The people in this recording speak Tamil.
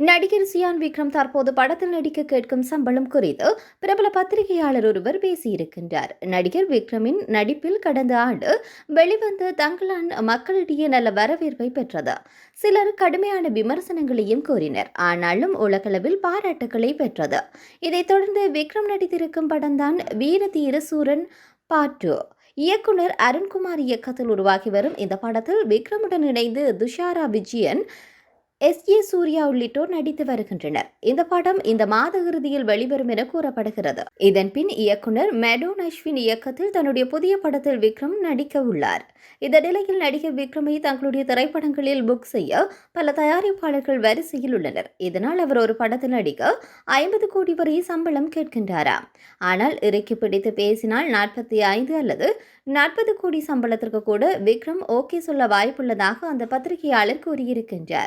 நடிகர் சியான் விக்ரம் தற்போது படத்தில் நடிக்க கேட்கும் சம்பளம் குறித்து பிரபல பத்திரிகையாளர் ஒருவர் பேசியிருக்கின்றார். நடிகர் விக்ரமின் நடிப்பில் கடந்த ஆண்டு வெளிவந்த தங்களான் மக்களிடையே நல்ல வரவேற்பை பெற்றது. சிலர் கடுமையான விமர்சனங்களையும் கூறினர். ஆனாலும் உலகளவில் பாராட்டுகளை பெற்றது. இதைத் தொடர்ந்து விக்ரம் நடித்திருக்கும் படம்தான் வீரதீர சூரன் பாட்டு இயக்குனர் அருண்குமார் இயக்கத்தில் உருவாகி வரும் இந்த படத்தில் விக்ரமுடன் இணைந்து துஷாரா விஜயன் எஸ். ஏ. சூர்யா உள்ளிட்டோர் நடித்து வருகின்றனர். இந்த படம் இந்த மாத இறுதியில் வெளிவரும் என கூறப்படுகிறது. இதன் பின் இயக்குனர் மெடோன் அஸ்வின் இயக்கத்தில் தன்னுடைய புதிய படத்தில் விக்ரம் நடிக்க உள்ளார். இந்த நிலையில் நடிகர் விக்ரமை தங்களுடைய திரைப்படங்களில் புக் செய்ய பல தயாரிப்பாளர்கள் வரிசையில் உள்ளனர். இதனால் அவர் ஒரு படத்தில் நடிக்க ஐம்பது கோடி வரை சம்பளம் கேட்கின்றாராம் ஆனால் இறக்கி பிடித்து பேசினால் நாற்பத்தி ஐந்து அல்லது நாற்பது கோடி சம்பளத்திற்கு கூட விக்ரம் ஓகே சொல்ல வாய்ப்புள்ளதாக அந்த பத்திரிகையாளர் கூறியிருக்கின்றார்.